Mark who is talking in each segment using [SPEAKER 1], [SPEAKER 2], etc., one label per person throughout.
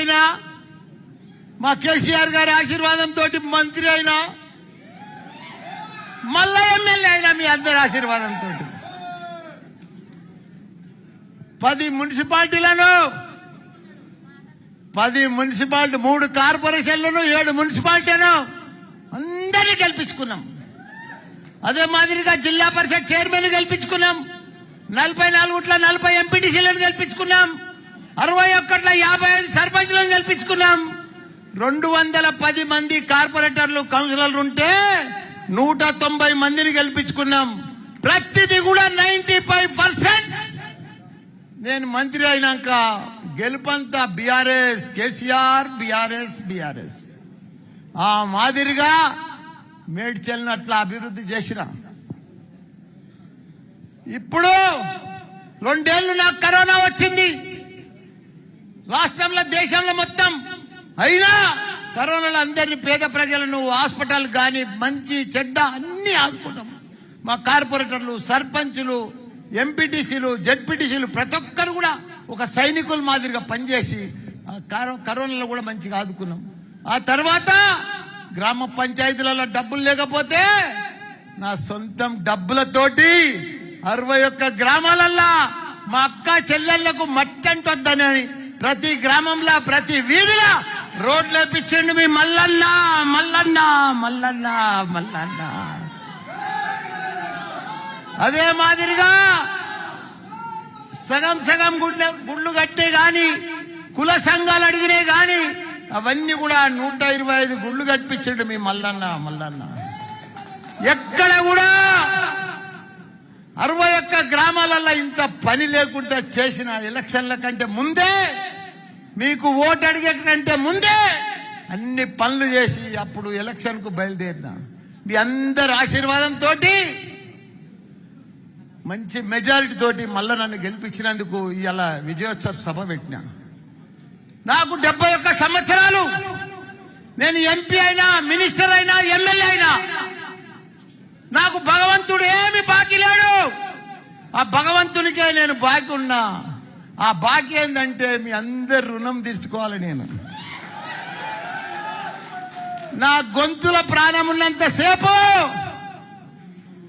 [SPEAKER 1] అయినా మా కేసీఆర్ గారి ఆశీర్వాదంతో మంత్రి అయినా మళ్ళా ఎమ్మెల్యే అయినా మీ అందరి ఆశీర్వాదంతో పది మున్సిపాలిటీలను పది మున్సిపాలిటీ మూడు కార్పొరేషన్లను ఏడు మున్సిపాలిటీలను అందరినీ గెలిపించుకున్నాం. అదే మాదిరిగా జిల్లా పరిషత్ చైర్మన్ గెలిపించుకున్నాం. నలభై నాలుగుట్ల నలభై ఎంపీటీసీలను గెలిపించుకున్నాం. అరవై ఒక్కట్ల యాభై ఐదు సర్పంచ్లను గెలిపించుకున్నాం. రెండు వందల పది మంది కార్పొరేటర్లు కౌన్సిలర్లు ఉంటే నూట తొంభై మందిని గెలిపించుకున్నాం. ప్రతిదీ కూడా నైన్టీ ఫైవ్ పర్సెంట్. నేను మంత్రి అయినాక గెలుపంతా బీఆర్ఎస్ కేసీఆర్ బీఆర్ఎస్ బీఆర్ఎస్. ఆ మాదిరిగా మేడ్చెల్ని అట్లా అభివృద్ధి చేసిన. ఇప్పుడు రెండేళ్ళు నాకు కరోనా వచ్చింది. రాష్ట్రంలో దేశంలో మొత్తం. అయినా కరోనాలో అందరినీ పేద ప్రజలను హాస్పిటల్ కానీ మంచి చెడ్డ అన్ని ఆదుకున్నాం. మా కార్పొరేటర్లు సర్పంచులు ఎంపీటీసీలు జడ్పీటీసీలు ప్రతి ఒక్కరు కూడా ఒక సైనికుల మాదిరిగా పనిచేసి కరోనాలో కూడా మంచిగా ఆదుకున్నాం. ఆ తర్వాత గ్రామ పంచాయతీలలో డబ్బులు లేకపోతే నా సొంతం డబ్బులతోటి అరవై ఒక్క గ్రామాలల్లా మా అక్క చెల్లెళ్ళకు మట్టి అంటొద్దని ప్రతి గ్రామంలో ప్రతి వీధిలో రోడ్లు వేపించండి మీ మల్లన్న మల్లన్న మల్లన్న మల్లన్న. అదే మాదిరిగా సగం సగం గుడ్లు గుళ్ళు కట్టే గాని కుల సంఘాలు అడిగినే గాని అవన్నీ కూడా నూట ఇరవై ఐదు గుళ్ళు కట్టించండి మీ మల్లన్న మల్లన్న. ఎక్కడ కూడా అరవై ఒక్క గ్రామాలలో ఇంత పని లేకుండా చేసిన ఎలక్షన్ల కంటే ముందే మీకు ఓటు అడిగే కంటే ముందే అన్ని పనులు చేసి అప్పుడు ఎలక్షన్కు బయలుదేరినా. మీ అందరి ఆశీర్వాదంతో మంచి మెజారిటీ తోటి మళ్ళీ నన్ను గెలిపించినందుకు ఇలా విజయోత్సవ సభ పెట్టినా. నాకు డెబ్బై ఒక్క సంవత్సరాలు. నేను ఎంపీ అయినా మినిస్టర్ అయినా ఎమ్మెల్యే అయినా. నాకు భగవంతుడు ఏమి ఆ భగవంతునికే నేను బాకీ ఉన్నా ఆ బాకీ ఏంటంటే మీ అందరి రుణం తీర్చుకోవాలి నేను. నా గొంతుల ప్రాణం ఉన్నంతసేపు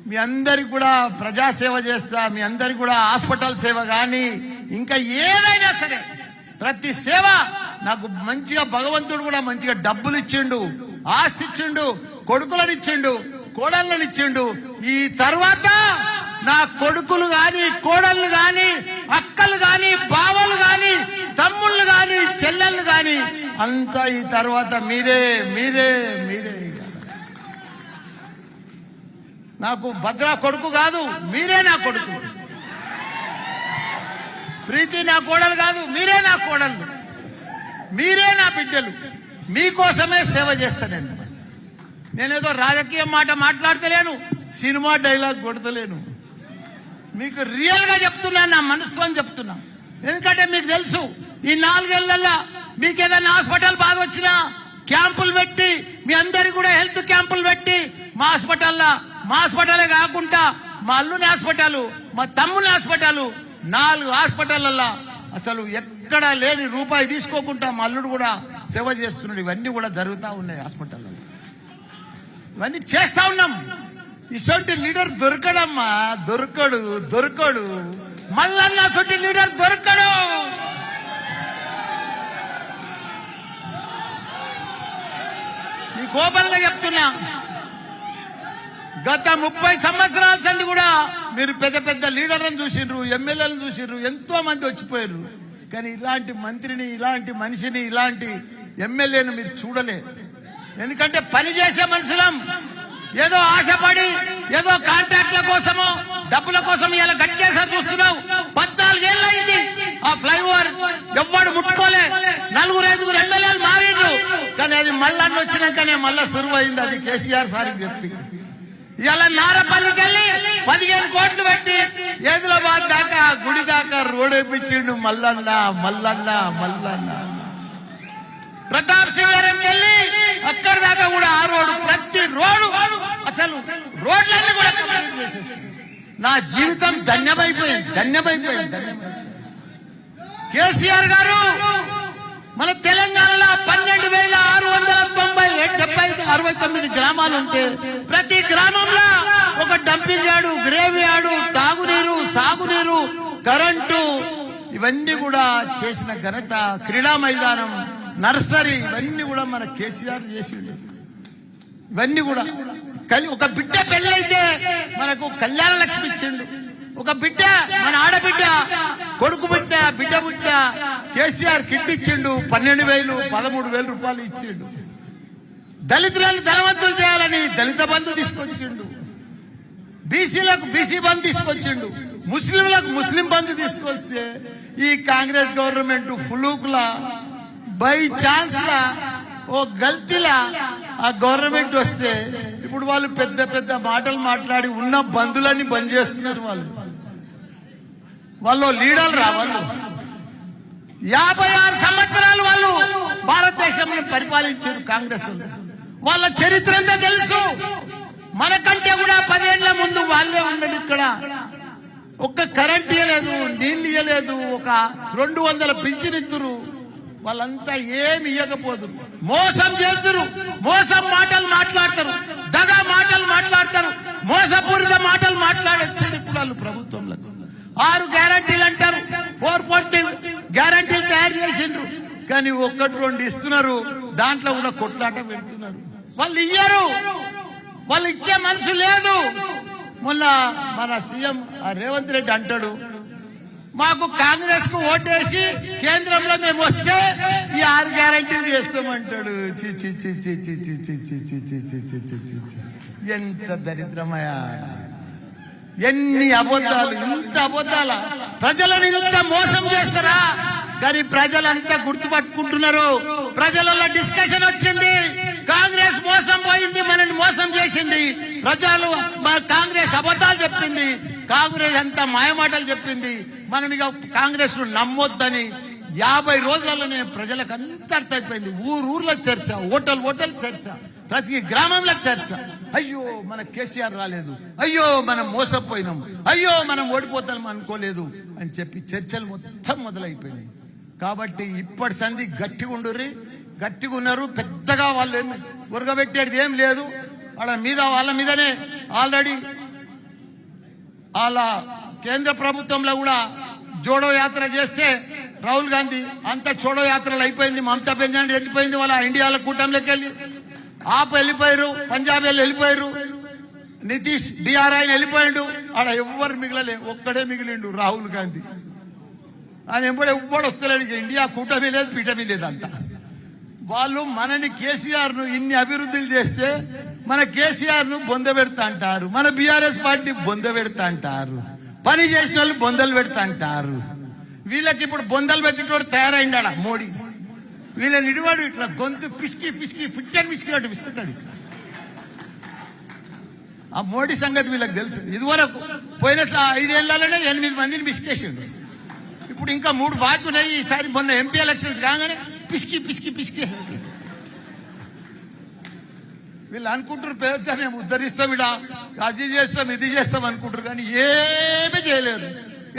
[SPEAKER 1] మీ అందరికి కూడా ప్రజాసేవ చేస్తా మీ అందరికి కూడా హాస్పిటల్ సేవ కానీ ఇంకా ఏదైనా సరే ప్రతి సేవ నాకు మంచిగా భగవంతుడు కూడా మంచిగా డబ్బులు ఇచ్చిండు ఆస్తి ఇచ్చిండు కొడుకులను ఇచ్చిండు కోడళ్ళని ఇచ్చిండు ఈ తర్వాత నా కొడుకులు గాని కోడళ్ళు గాని అక్కలు గాని బావలు గాని తమ్ముళ్ళు గాని చెల్లెళ్ళు గాని అంతా ఈ తర్వాత మీరే మీరే మీరే నాకు భద్ర కొడుకు కాదు మీరే నా కొడుకు. ప్రీతి నా కోడలు కాదు మీరే నా కోడలు మీరే నా బిడ్డలు. మీకోసమే సేవ చేస్తానండి బస్ నేనేదో రాజకీయం మాట మాట్లాడతలేను సినిమా డైలాగ్ కొడతలేను. మీకు రియల్గా చెప్తున్నాను నా మనసుతో చెప్తున్నా. ఎందుకంటే మీకు తెలుసు ఈ నాలుగేళ్ళలో మీకు ఏదైనా హాస్పిటల్ బాధ వచ్చినా క్యాంపులు పెట్టి మీ అందరికి కూడా హెల్త్ క్యాంపులు పెట్టి మా హాస్పిటల్లో మా హాస్పిటలే కాకుండా మా అల్లుని హాస్పిటల్ మా తమ్ముని హాస్పిటల్ నాలుగు హాస్పిటల్లో అసలు ఎక్కడ లేని రూపాయి తీసుకోకుండా మా అల్లుడు కూడా సేవ చేస్తున్నాడు. ఇవన్నీ కూడా జరుగుతూ ఉన్నాయి హాస్పిటల్లో. ఇవన్నీ చేస్తా ఉన్నాం. ఇసొంటి లీడర్ దొరకడమ్మా. దొరకడు దొరకడు. మళ్ళన్నా సొంటి లీడర్ దొరకడు. నీ కోపంగా చెప్తున్నా. గత ముప్పై సంవత్సరాల సంది కూడా మీరు పెద్ద పెద్ద లీడర్లను చూసిండ్రు ఎమ్మెల్యేలను చూసిండ్రు ఎంతో మంది వచ్చిపోయారు కానీ ఇలాంటి మంత్రిని ఇలాంటి మనిషిని ఇలాంటి ఎమ్మెల్యేను మీరు చూడలేదు ఎందుకంటే పని చేసే మనుషులం. ఏదో ఆశపడి ఏదో కాంట్రాక్ట్ల కోసమో డబ్బుల కోసం ఇలా గట్టేసారి చూస్తున్నావు. పద్నాలుగేళ్ళు అయింది ఆ ఫ్లైఓవర్ ఎవ్వడు ముట్టుకోలే. నలుగురు ఐదుగురు ఎమ్మెల్యేలు మారిండ్రు. కానీ అది మళ్ళీ వచ్చినాకనే మళ్ళా సురువైంది అది కేసీఆర్ సార్కి చెప్పి. ఇలా నారపల్లికి వెళ్ళి పదిహేను కోట్లు పెట్టి ఏదులాబాద్ దాకా గుడి దాకా రోడ్ వేయించిండు మల్లన్న మల్లన్న మల్లన్న. ప్రతాప్ సింగారం వెళ్ళి అక్కడ దాకా కూడా ఆ రోడ్డు ప్రతి రోడ్డు అసలు రోడ్లన్నీ కూడా. నా జీవితం ధన్యమైపోయింది ధన్యమైపోయింది. ధన్యమైపోయింది కేసీఆర్ గారు మన తెలంగాణలో పన్నెండు వేల ఆరు వందల తొంభై డెబ్బై అరవై తొమ్మిది గ్రామాలు ఉంటే ప్రతి గ్రామంలో ఒక డంపింగ్ యార్డు గ్రేవ్ యార్డు తాగునీరు సాగునీరు కరెంటు ఇవన్నీ కూడా చేసిన ఘనత క్రీడా మైదానం నర్సరీ ఇవన్నీ కూడా మన కేసీఆర్ చేసిండు. ఇవన్నీ కూడా. కలి ఒక బిడ్డ పెళ్ళైతే మనకు కళ్యాణ లక్ష్మి ఇచ్చిండు. ఒక బిడ్డ మన ఆడబిడ్డ కొడుకు బిడ్డ బిడ్డ బిడ్డ కేసీఆర్ కిట్ ఇచ్చిండు పన్నెండు వేలు పదమూడు వేలు రూపాయలు ఇచ్చిండు. దళితులను ధనవంతులు చేయాలని దళిత బంధు తీసుకొచ్చిండు. బీసీలకు బీసీ బంధు తీసుకొచ్చిండు. ముస్లింలకు ముస్లిం బంధు తీసుకొస్తే ఈ కాంగ్రెస్ గవర్నమెంట్ ఫులూకులా బై ఛాన్స్ ఓ గల్తీలా ఆ గవర్నమెంట్ వస్తే ఇప్పుడు వాళ్ళు పెద్ద పెద్ద మాటలు మాట్లాడి ఉన్న బంధులన్నీ బంద్ చేస్తున్నారు వాళ్ళు. వాళ్ళు లీడర్లు రా వాళ్ళు. యాభై ఆరు సంవత్సరాలు వాళ్ళు భారతదేశంలో పరిపాలించారు కాంగ్రెస్ వాళ్ళ. చరిత్ర అంతా తెలుసు? మనకంటే కూడా పదేళ్ళ ముందు వాళ్ళే ఉన్నారు ఇక్కడ. ఒక్క కరెంట్ ఇయ్యలేదు నీళ్ళు ఇయ్యలేదు ఒక రెండు వందల పింఛనిత్తురు వాళ్ళంతా ఏమి ఇవ్వకపోదు మోసం చేస్తురు మోసం మాటలు మాట్లాడతారు. దగా మాటలు మాట్లాడతారు. మోసపూరిత మాటలు మాట్లాడచ్చారు ఇప్పుడు వాళ్ళు ప్రభుత్వంలో ఆరు గ్యారంటీలు అంటారు. ఫోర్ ఫోర్టీ గ్యారంటీలు తయారు చేసిండ్రు. కానీ ఒక్కటి రెండు ఇస్తున్నారు. దాంట్లో కూడా కొట్లాట పెడుతున్నారు. వాళ్ళు ఇయ్యరు. వాళ్ళు ఇచ్చే మనసు లేదు. మొన్న మన సీఎం రేవంత్ రెడ్డి అంటాడు. మాకు కాంగ్రెస్కు ఓటేసి కేంద్రంలో మేము వస్తే ఈ ఆరు గ్యారంటీలు చేస్తామంటాడు ఎంత దరిద్రమయా ఎన్ని అబద్ధాలు ఇంత అబద్ధాల ప్రజలను ఇంత మోసం చేస్తారా కానీ ప్రజలంతా గుర్తుపట్టుకుంటున్నారు ప్రజలలో డిస్కషన్ వచ్చింది కాంగ్రెస్ మోసం పోయింది మనల్ని మోసం చేసింది ప్రజలు కాంగ్రెస్ అబద్ధాలు చెప్పింది కాంగ్రెస్ అంతా మాయమాటలు చెప్పింది మనం ఇక కాంగ్రెస్ను నమ్మొద్దని యాభై రోజులలోనే ప్రజలకు అంత అర్థమైపోయింది. ఊరు ఊర్లో చర్చ హోటల్ ఓటల్ చర్చ ప్రతి గ్రామంలో చర్చ. అయ్యో మన కేసీఆర్ రాలేదు. అయ్యో మనం మోసపోయినాం. అయ్యో మనం ఓడిపోతాం అనుకోలేదు అని చెప్పి చర్చలు మొత్తం మొదలైపోయినాయి. కాబట్టి ఇప్పటి సంధి గట్టిగా ఉండుర్రి గట్టిగా ఉన్నారు. పెద్దగా వాళ్ళు ఏమి ఉరగబెట్టేది ఏం లేదు. వాళ్ళ మీద వాళ్ళ మీదనే ఆల్రెడీ వాళ్ళ కేంద్ర ప్రభుత్వంలో కూడా జోడో యాత్ర చేస్తే రాహుల్ గాంధీ అంత చోడో యాత్రలు అయిపోయింది మమతా బెంజాన్ని వెళ్ళిపోయింది వాళ్ళ ఇండియాలో కూటమిలోకి వెళ్ళి. ఆప్ వెళ్ళిపోయారు పంజాబ్ వెళ్ళి వెళ్ళిపోయారు నితీష్ బీఆర్ ఆయన వెళ్ళిపోయాడు. ఆడ ఎవ్వరు మిగలలే ఒక్కడే మిగిలిండు రాహుల్ గాంధీ. ఆయన ఎప్పుడు ఎవ్వడు వస్తలేడు ఇండియా కూటమి లేదు పీటమి లేదు వాళ్ళు మనని కేసీఆర్ను ఇన్ని అభివృద్ధులు చేస్తే మన కేసీఆర్ను బొంద పెడతా అంటారు మన బీఆర్ఎస్ పార్టీ బొంద పెడతా అంటారు. పని చేసిన వాళ్ళు బొందలు పెడతా అంటారు. వీళ్ళకి ఇప్పుడు బొందలు పెట్టేటోడు తయారైండా మోడీ. వీళ్ళ నిడివాడు ఇట్లా గొంతు పిసికి పిసికి పిట్టని పిసికినట్టు పిసుకుతాడు ఇట్లా. ఆ మోడీ సంగతి వీళ్ళకి తెలుసు. ఇదివరకు పోయిన ఐదేళ్ళలోనే ఎనిమిది మందిని పిసికేసిండు ఇప్పుడు ఇంకా మూడు బాకీ ఉన్నాయి ఈసారి మొన్న ఎంపీ ఎలక్షన్స్ కాగానే పిసికి పిసికి పిసికేసారు వీళ్ళు అనుకుంటారు పెద్ద మేము ఉద్ధరిస్తాం ఇడా. అది చేస్తాం ఇది చేస్తాం అనుకుంటారు కానీ ఏమీ చేయలేరు.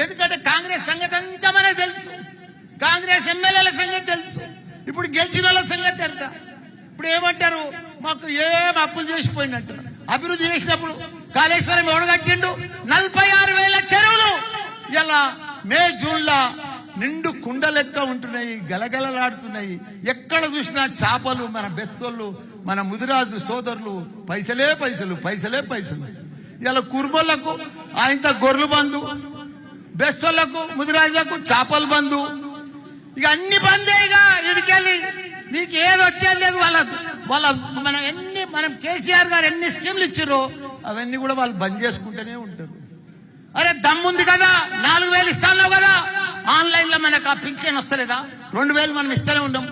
[SPEAKER 1] ఎందుకంటే కాంగ్రెస్ సంగతి అంతా మనకు తెలుసు. కాంగ్రెస్ ఎమ్మెల్యేల సంగతి తెలుసు. ఇప్పుడు గెలిచిన వాళ్ళ సంగతి ఎంత ఇప్పుడు ఏమంటారు? మాకు ఏం అప్పులు చేసిపోయిందంటారు అభివృద్ధి చేసినప్పుడు కాళేశ్వరం ఎవడు కట్టిండు? నలభై ఆరు వేల చెరువులు. ఇలా మే జూన్ లా నిండు కుండ లెక్క ఉంటున్నాయి గలగలలాడుతున్నాయి. ఎక్కడ చూసినా చేపలు మన బెస్తోళ్ళు మన ముదిరాజు సోదరులు పైసలే పైసలు పైసలే పైసలు. ఇలా కుర్మలకు ఆయంత గొర్రెలు బంధు. బెస్తోళ్ళకు ముదిరాజులకు చేపల బంధు. ఇక అన్ని బందేగా ఇడికెళ్ళి మీకు ఏది వచ్చేది లేదు వాళ్ళ వాళ్ళ మనం ఎన్ని మనం కేసీఆర్ గారు ఎన్ని స్కీమ్లు ఇచ్చారో అవన్నీ కూడా వాళ్ళు బంద్ చేసుకుంటూనే ఉంటారు. అరే దమ్ముంది కదా నాలుగు వేలు ఇస్తాను కదా. ఆన్లైన్లో మనకు ఆ పింఛన్ వస్తలేదా? రెండు వేలు మనం ఇస్తూనే ఉంటాం